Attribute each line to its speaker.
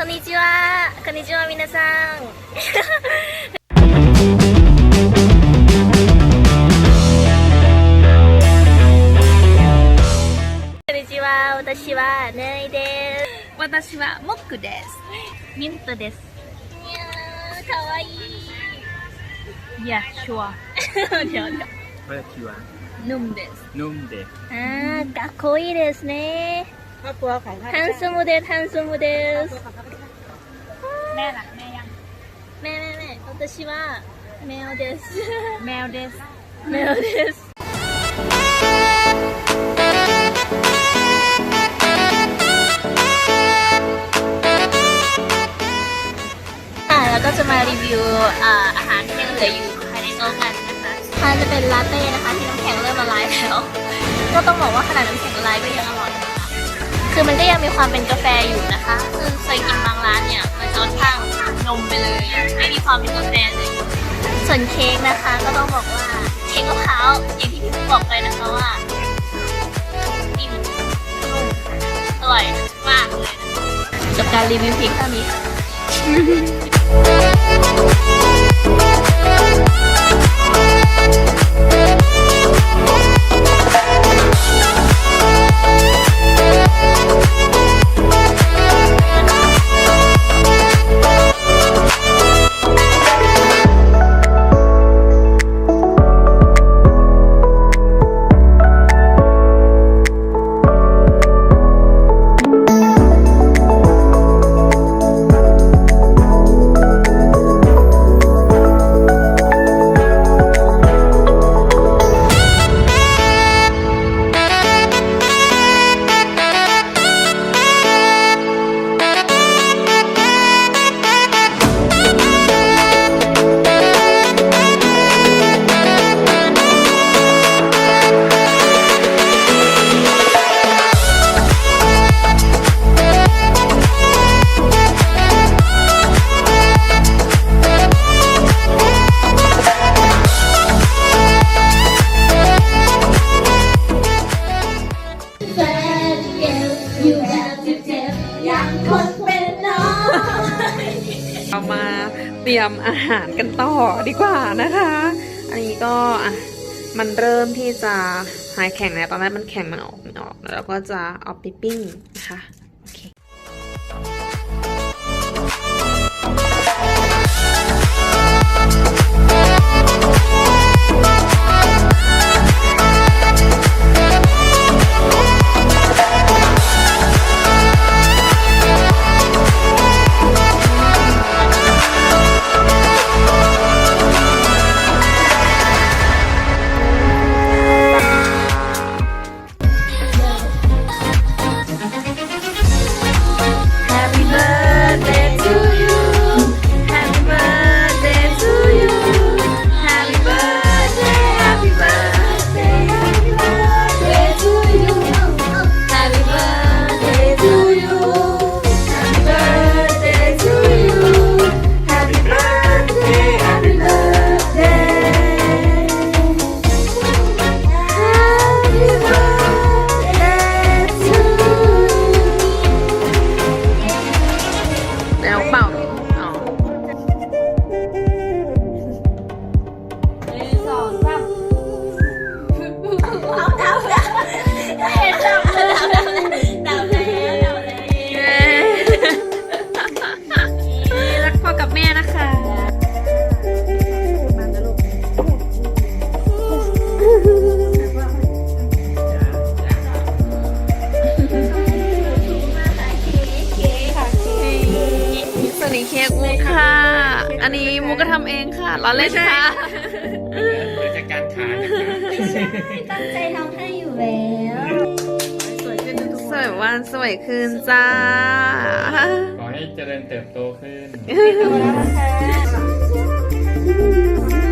Speaker 1: こんにちは。こんにちは皆さん。こんにちは私はぬいです。
Speaker 2: 私はモックです。
Speaker 1: ミントです。いやーかわいい。
Speaker 2: いや
Speaker 1: シ
Speaker 3: ュワ私は
Speaker 2: ヌムです。
Speaker 3: ヌムで。
Speaker 1: すあーかっこいいですね。
Speaker 4: ฮัทัน
Speaker 1: ซูมูเดสทันซูมูเดส
Speaker 2: แม่ล่ะแม่ยัง
Speaker 1: แม่แม่แม่私はแมวเดส
Speaker 2: แมวเดส
Speaker 1: แมวเดสแล้วก็จะมารีวิวอาหารที่ยังเหลืออยู่ภายในโต๊ะกันนะคะทานจะเป็นลาเต้นะคะที่น้ำแข็งเริ่มละลายแล้ว ก็ต้องบอกว่าขนาดน้ำแข็งละลายก็ยังอร่อย คือมันก็ยังมีความเป็นกาแฟอยู่นะคะ คือเคยกินบางร้านเนี่ยมันจะค่อนข้างนมไปเลยไม่มีความเป็นกาแฟเลย ส่วนเค้กนะคะก็ต้องบอกว่าเค้กมะพร้าวอย่างที่พี่ปุ๊กบอกไปนะคะว่านิ่มนุ่มอร่อยมากเลยนะคะกับการรีวิวเพียงเท่านี้ค่ะ
Speaker 2: รียมอาหารกันต่อดีกว่านะคะ อันนี้ก็อะมันเริ่มที่จะหายแข็งแล้วตอนแรกมันแข็งมันออกมันออก แล้วก็จะเอาไปปิ้งนะคะโอเค แล้วเป่า ค้กมุกค่ะ อันนี้มุกก็ทำเองค่ะล้อเล่นค่ะ
Speaker 3: เกิดจากการทานนะครับ
Speaker 1: ตั้งใจทำให้อยู่แล้ว
Speaker 2: สวยวันสวยคืนจ้า
Speaker 3: ขอให้เจริญเติบโตขึ้น
Speaker 1: โตแล้วนะคะ